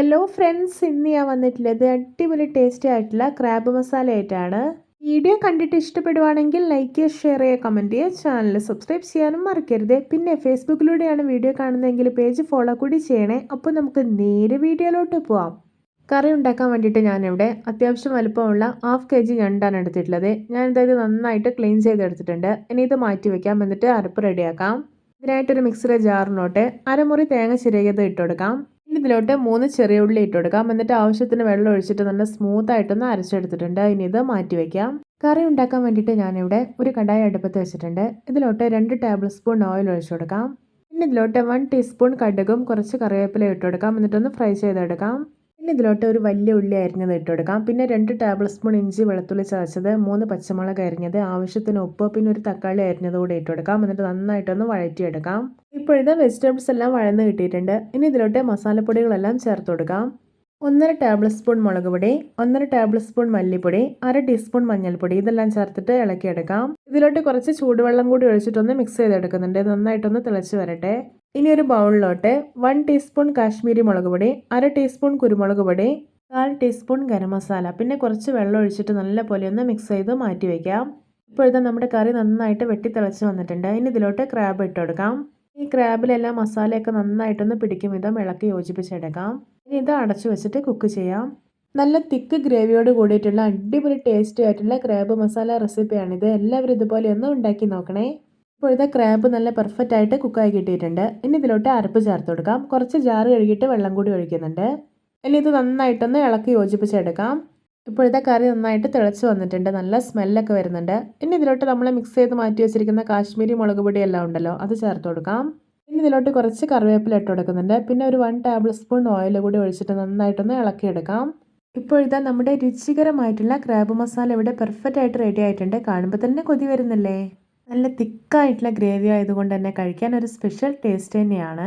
Hello friends ഇന്ന് ഞാൻ വന്നിട്ടുള്ളത് അടിപൊളി ടേസ്റ്റി ആയിട്ടുള്ള ക്രാബ് മസാല ആയിട്ടാണ്. വീഡിയോ കണ്ടിട്ട് ഇഷ്ടപ്പെടുവാണെങ്കിൽ ലൈക്ക് ചെയ്യുക ഷെയർ ചെയ്യുക കമന്റ് ചെയ്യുക. ചാനൽ സബ്സ്ക്രൈബ് ചെയ്യാനും മറക്കരുത്. പിന്നെ ഫേസ്ബുക്കിലൂടെയാണ് വീഡിയോ കാണുന്നതെങ്കിൽ പേജ് ഫോളോ കൂടി ചെയ്യണേ. അപ്പോൾ നമുക്ക് നേരെ വീഡിയോയിലോട്ട് പോവാം. കറി ഉണ്ടാക്കാൻ വേണ്ടിയിട്ട് ഞാനിവിടെ അത്യാവശ്യം വലുപ്പമുള്ള ഹാഫ് കെ ജി ഞണ്ടാണ് എടുത്തിട്ടുള്ളത്. ഞാൻ ഇതായത് നന്നായിട്ട് ക്ലീൻ ചെയ്തെടുത്തിട്ടുണ്ട്. ഇനി ഇത് മാറ്റി വെക്കാം. എന്നിട്ട് അരപ്പ് റെഡിയാക്കാം ഇതിനായിട്ടൊരു മിക്സിയുടെ ജാറിനോട്ട് അരമുറി തേങ്ങ ചിരകിയത് ഇട്ട് കൊടുക്കാം. ഇനി ഇതിലോട്ട് മൂന്ന് ചെറിയ ഉള്ളി ഇട്ട് കൊടുക്കാം. എന്നിട്ട് ആവശ്യത്തിന് വെള്ളം ഒഴിച്ചിട്ട് നല്ല സ്മൂത്ത് ആയിട്ടൊന്ന് അരച്ചെടുത്തിട്ടുണ്ട്. ഇനി ഇത് മാറ്റി വയ്ക്കാം കറി ഉണ്ടാക്കാൻ വേണ്ടിയിട്ട് ഞാനിവിടെ ഒരു കടായി അടുപ്പത്ത് വെച്ചിട്ടുണ്ട്. ഇതിലോട്ട് രണ്ട് ടേബിൾ സ്പൂൺ ഓയിൽ ഒഴിച്ചു കൊടുക്കാം. പിന്നെ ഇതിലോട്ട് വൺ ടീസ്പൂൺ കടുകും കുറച്ച് കറിവേപ്പില ഇട്ട് കൊടുക്കാം. എന്നിട്ടൊന്ന് ഫ്രൈ ചെയ്തെടുക്കാം. പിന്നെ ഇതിലോട്ട് ഒരു വലിയ ഉള്ളി അരിഞ്ഞത് ഇട്ട് കൊടുക്കാം പിന്നെ രണ്ട് ടേബിൾ സ്പൂൺ ഇഞ്ചി വെളുത്തുള്ളി ചതച്ചത് മൂന്ന് പച്ചമുളക് അരിഞ്ഞത് ആവശ്യത്തിന് ഉപ്പ് പിന്നെ ഒരു തക്കാളി അരിഞ്ഞത് കൂടെ ഇട്ട് കൊടുക്കാം എന്നിട്ട് നന്നായിട്ടൊന്ന് വഴറ്റിയെടുക്കാം. ഇപ്പോഴത്തെ വെജിറ്റബിൾസ് എല്ലാം വഴന്ന് കിട്ടിയിട്ടുണ്ട്. ഇനി ഇതിലോട്ട് മസാലപ്പൊടികളെല്ലാം ചേർത്ത് കൊടുക്കാം. ഒന്നര ടേബിൾ സ്പൂൺ മുളക് പൊടി ഒന്നര ടേബിൾ സ്പൂൺ മല്ലിപ്പൊടി അര ടീസ്പൂൺ മഞ്ഞൾപ്പൊടി ഇതെല്ലാം ചേർത്തിട്ട് ഇളക്കിയെടുക്കാം. ഇതിലോട്ട് കുറച്ച് ചൂടുവെള്ളം കൂടി ഒഴിച്ചിട്ടൊന്ന് മിക്സ് ചെയ്തെടുക്കുന്നുണ്ട്. നന്നായിട്ടൊന്ന് തിളച്ച് വരട്ടെ. ഇനി ഒരു ബൗളിലോട്ട് വൺ ടീസ്പൂൺ കാശ്മീരി മുളക് പൊടി അര ടീസ്പൂൺ കുരുമുളക് പൊടി കാൽ ടീസ്പൂൺ ഗരം മസാല. പിന്നെ കുറച്ച് വെള്ളം ഒഴിച്ചിട്ട് നല്ലപോലെ ഒന്ന് മിക്സ് ചെയ്ത് മാറ്റി വയ്ക്കാം ഇപ്പോഴത്തെ നമ്മുടെ കറി നന്നായിട്ട് വെട്ടിത്തിളച്ച് വന്നിട്ടുണ്ട്. ഇനി ഇതിലോട്ട് ക്രാബ് ഇട്ട് കൊടുക്കാം. ഈ ക്രാബിലെല്ലാം മസാലയൊക്കെ നന്നായിട്ടൊന്ന് പിടിക്കും വിധം ഇളക്കി യോജിപ്പിച്ചെടുക്കാം. ഇനി ഇത് അടച്ചു വെച്ചിട്ട് കുക്ക് ചെയ്യാം. നല്ല തിക്ക് ഗ്രേവിയോട് കൂടിയിട്ടുള്ള അടിപൊളി ടേസ്റ്റി ആയിട്ടുള്ള ക്രാബ് മസാല റെസിപ്പിയാണിത് എല്ലാവരും ഇതുപോലെ ഒന്ന് ഉണ്ടാക്കി നോക്കണേ. ഇപ്പോഴത്തെ ക്രാബ് നല്ല പെർഫെക്റ്റ് ആയിട്ട് കുക്കായി കിട്ടിയിട്ടുണ്ട്. ഇനി ഇതിലോട്ട് അരപ്പ് ചേർത്ത് കൊടുക്കാം. കുറച്ച് ജാറ് കഴുകിയിട്ട് വെള്ളം കൂടി ഒഴിക്കുന്നുണ്ട്. ഇനി ഇത് നന്നായിട്ടൊന്ന് ഇളക്കി യോജിപ്പിച്ചെടുക്കാം. ഇപ്പോഴത്തെ കറി നന്നായിട്ട് തിളച്ച് വന്നിട്ടുണ്ട്. നല്ല സ്മെല്ലൊക്കെ വരുന്നുണ്ട്. ഇനി ഇതിലോട്ട് നമ്മൾ മിക്സ് ചെയ്ത് മാറ്റി വെച്ചിരിക്കുന്ന കാശ്മീരി മുളക് പൊടിയെല്ലാം ഉണ്ടല്ലോ അത് ചേർത്ത് കൊടുക്കാം. ഇനി ഇതിലോട്ട് കുറച്ച് കറിവേപ്പില ഇട്ട് കൊടുക്കുന്നുണ്ട്. പിന്നെ ഒരു വൺ ടേബിൾ സ്പൂൺ ഓയിൽ കൂടി ഒഴിച്ചിട്ട് നന്നായിട്ടൊന്ന് ഇളക്കിയെടുക്കാം. ഇപ്പോഴത്തെ നമ്മുടെ രുചികരമായിട്ടുള്ള ക്രാബ് മസാല ഇവിടെ പെർഫെക്റ്റ് ആയിട്ട് റെഡി ആയിട്ടുണ്ട്. കാണുമ്പോൾ തന്നെ കൊതി വരുന്നില്ലേ? നല്ല തിക്കായിട്ടുള്ള ഗ്രേവി ആയതുകൊണ്ട് തന്നെ കഴിക്കാൻ ഒരു സ്പെഷ്യൽ ടേസ്റ്റ് തന്നെയാണ്.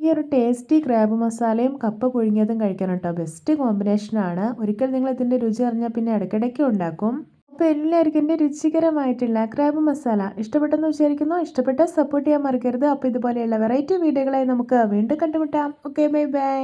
ഈ ഒരു ടേസ്റ്റി ക്രാബ് മസാലയും കപ്പ പുഴുങ്ങിയതും കഴിക്കാൻ കേട്ടോ ബെസ്റ്റ് കോമ്പിനേഷനാണ് ഒരിക്കൽ നിങ്ങൾ ഇതിന്റെ രുചി അറിഞ്ഞാൽ പിന്നെ ഇടയ്ക്കിടയ്ക്ക് ഉണ്ടാക്കും. അപ്പോൾ എല്ലാവർക്കും എന്റെ രുചികരമായിട്ടുള്ള ക്രാബ് മസാല ഇഷ്ടപ്പെട്ടെന്ന് വിചാരിക്കുന്നു. ഇഷ്ടപ്പെട്ട സപ്പോർട്ട് ചെയ്യാൻ മറക്കരുത്. അപ്പോൾ ഇതുപോലെയുള്ള വെറൈറ്റി വീഡിയോകളായി നമുക്ക് വീണ്ടും കണ്ടുമുട്ടാം. Okay bye bye